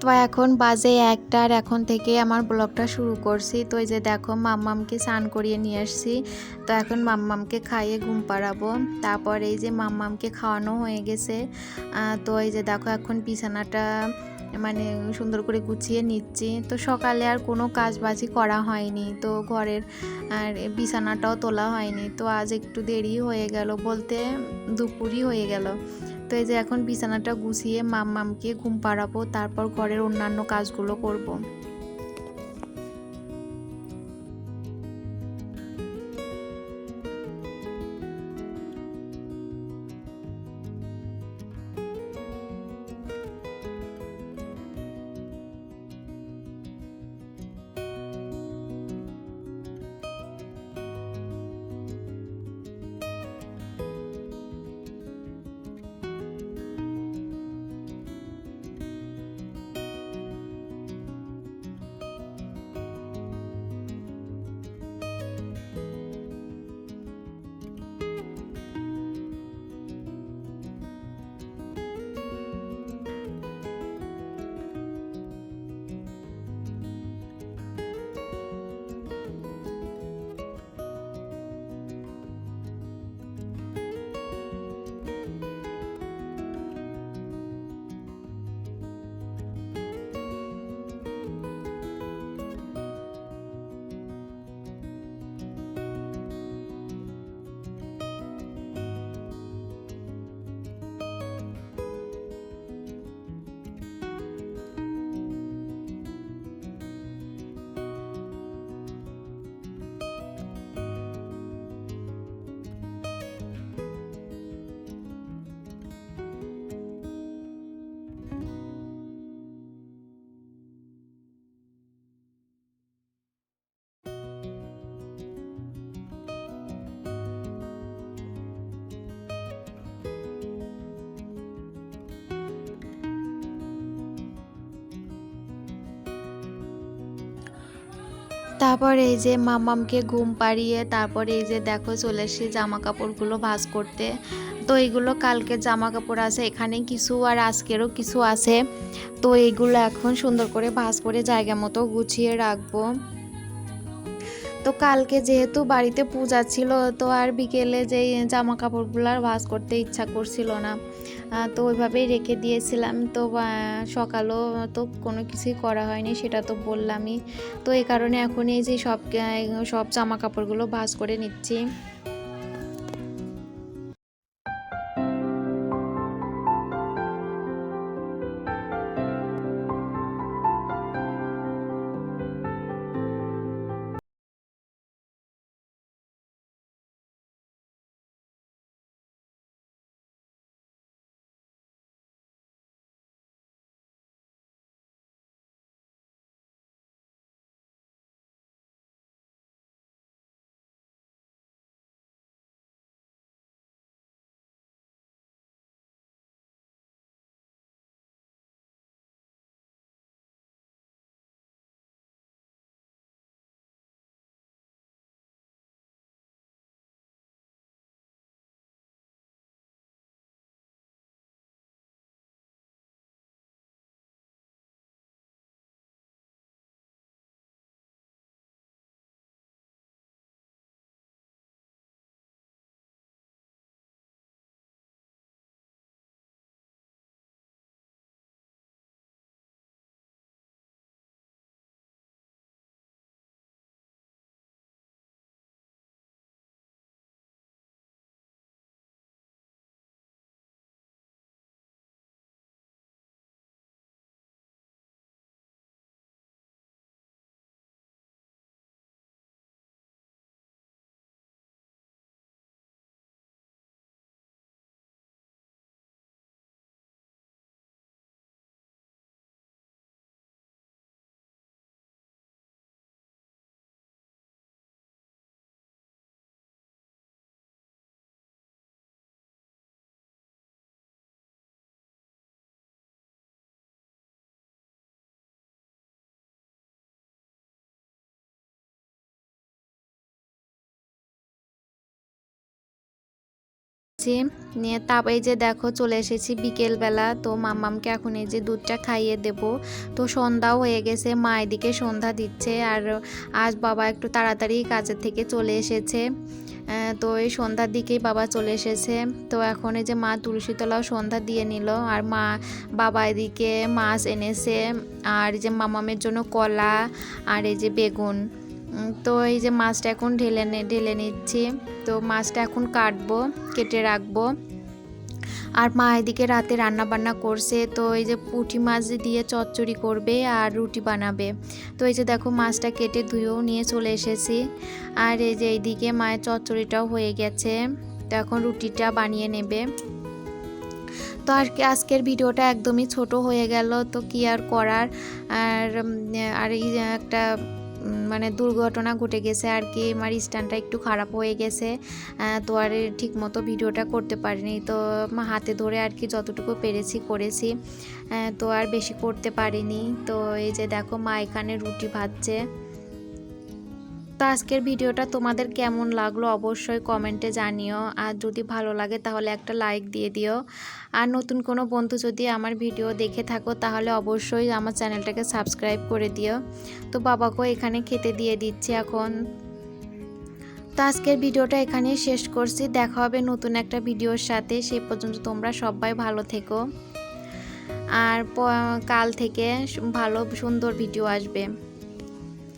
তো এখন বাজে একটার এখন থেকে আমার ব্লগটা শুরু করছি। তো এই যে দেখো মাম্মামকে স্নান করিয়ে নিয়ে আসছি। তো এখন মাম্মামকে খাইয়ে ঘুম পাড়াবো। তারপর এই যে মাম্মামকে খাওয়ানো হয়ে গেছে। তো এই যে দেখো এখন বিছানাটা মানে সুন্দর করে গুছিয়ে নিচ্ছি। তো সকালে আর কোনো কাজবাজি করা হয়নি। তো ঘরের আর বিছানাটাও তোলা হয়নি। তো আজ একটু দেরি হয়ে গেল বলতে দুপুরই হয়ে গেল। তো এই যে এখন বিছানাটা গুছিয়ে মাম মামকে ঘুম পাড়াবো, তারপর ঘরের অন্যান্য কাজগুলো করব। তারপর এই যে মামামকে ঘুম পাড়িয়ে তারপর এই যে দেখো চলে এসেছি জামা কাপড়গুলো ভাঁজ করতে। তো এইগুলো কালকে জামা কাপড় আছে, এখানে কিছু আর আজকেরও কিছু আছে। তো এইগুলো এখন সুন্দর করে ভাঁজ করে জায়গা মতো গুছিয়ে রাখব। তো কালকে যেহেতু বাড়িতে পূজা ছিল, তো আর বিকেলে যে জামা কাপড়গুলো আর ভাস করতে ইচ্ছা করছিল না তো ওইভাবেই রেখে দিয়েছিলাম। তো সকালও তো কোনো কিছুই করা হয়নি, সেটা তো বললামই। তো এই কারণে এখন এই যে সব সব জামা কাপড়গুলো ভাস করে নিচ্ছি। ছি। নিয়ে তারপর এই যে দেখো চলে এসেছি বিকেলবেলা। তো মাম্মামকে এখন এই যে দুধটা খাইয়ে দেব। তো সন্ধ্যাও হয়ে গেছে, মা এদিকে সন্ধ্যা দিচ্ছে। আর আজ বাবা একটু তাড়াতাড়ি কাজের থেকে চলে এসেছে। তো এই সন্ধ্যার দিকেই বাবা চলে এসেছে। তো এখন এই যে মা তুলসীতলাও সন্ধ্যা দিয়ে নিল। আর মা, বাবা এদিকে মাছ এনেছে। আর যে মামামের জন্য কলা, আর এই যে বেগুন। তো এই যে মাছটা এখন ঢেলে ঢেলে নিচ্ছি। তো মাছটা এখন কাটবো, কেটে রাখব। আর মা এদিকে রাতে রান্না বান্না করছে, তো এই যে পুঁটি মাছ দিয়ে চচ্চড়ি করবে আর রুটি বানাবে। তো এই যে দেখো মাছটা কেটে ধুয়েও নিয়ে চলে এসেছি। আর এই যে এইদিকে মায়ের চচ্চড়িটাও হয়ে গেছে। তো এখন রুটিটা বানিয়ে নেবে। তো আর কি, আজকের ভিডিওটা একদমই ছোট হয়ে গেল, তো কি আর করার? আর আর এই একটা মানে দুর্ঘটনা ঘটে গেছে আর কি। আমার স্ট্যান্ডটা একটু খারাপ হয়ে গেছে তো আর ঠিক মতো ভিডিওটা করতে পারিনি। তো মা হাতে ধরে আর কি যতটুকু পেরেছি করেছি তো আর বেশি করতে পারিনি। তো এই যে দেখো মা এখানে রুটি ভাজছে। তো আজকের ভিডিওটা তোমাদের কেমন লাগল অবশ্যই কমেন্টে জানিও। আর যদি ভালো লাগে তাহলে একটা লাইক দিয়ে দিও। আর নতুন কোনো বন্ধু যদি আমার ভিডিও দেখে থাকো তাহলে অবশ্যই আমার চ্যানেলটাকে সাবস্ক্রাইব করে দিও। তো বাবাকেও এখানে খেতে দিয়ে দিচ্ছি এখন। তো আজকের ভিডিওটা এখানেই শেষ করছি। দেখা হবে নতুন একটা ভিডিওর সাথে। সে পর্যন্ত তোমরা সবাই ভালো থেকো। আর কাল থেকে ভালো সুন্দর ভিডিও আসবে।